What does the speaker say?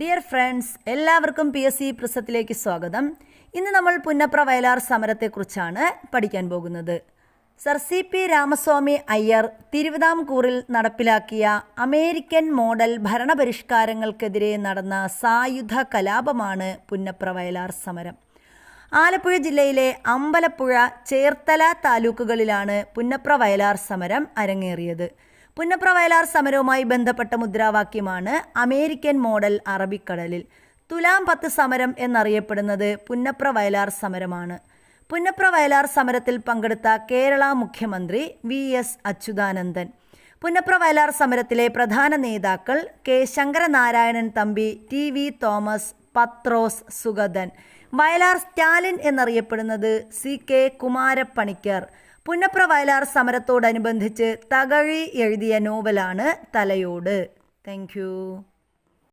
Dear friends എല്ലാവർക്കും P S C പ്രസത്തിലേക്ക് സ്വാഗതം. ഇന്ന് നമ്മൾ പുന്നപ്ര വയലാർ സമരത്തെക്കുറിച്ചാണ് പഠിക്കാൻ പോകുന്നത്. Sir C P Ramaswami Iyer തിരുവിതാംകൂറിൽ നടപ്പിലാക്കിയ അമേരിക്കൻ മോഡൽ ഭരണപരിഷ്കാരങ്ങൾക്കെതിരെ നടന്ന സായുധ കലാപമാണ് പുന്നപ്ര വയലാർ സമരം. ആലപ്പുഴ ജില്ലയിലെ അമ്പലപ്പുഴ ചേർത്തല താലൂക്കുകളിലാണ് പുന്നപ്ര വയലാർ സമരം അരങ്ങേറിയത്. പുന്നപ്ര വയലാർ സമരവുമായി ബന്ധപ്പെട്ട മുദ്രാവാക്യമാണ് അമേരിക്കൻ മോഡൽ അറബിക്കടലിൽ തുലാം പത്ത് സമരം എന്നറിയപ്പെടുന്നത് പുന്നപ്ര വയലാർ സമരമാണ്. പുന്നപ്ര വയലാർ സമരത്തിൽ പങ്കെടുത്ത കേരള മുഖ്യമന്ത്രി വി എസ് അച്യുതാനന്ദൻ പുന്നപ്ര വയലാർ സമരത്തിലെ പ്രധാന നേതാക്കൾ K Sankaranarayanan Thampi T V Thomas Pathrose Sugathan. Vayalar Stalin എന്നറിയപ്പെടുന്നത് സി കെ കുമാരപ്പണിക്കർ. പുന്നപ്ര വയലാർ സമരത്തോടനുബന്ധിച്ച് തകഴി എഴുതിയ നോവലാണ് തലയോട്. താങ്ക്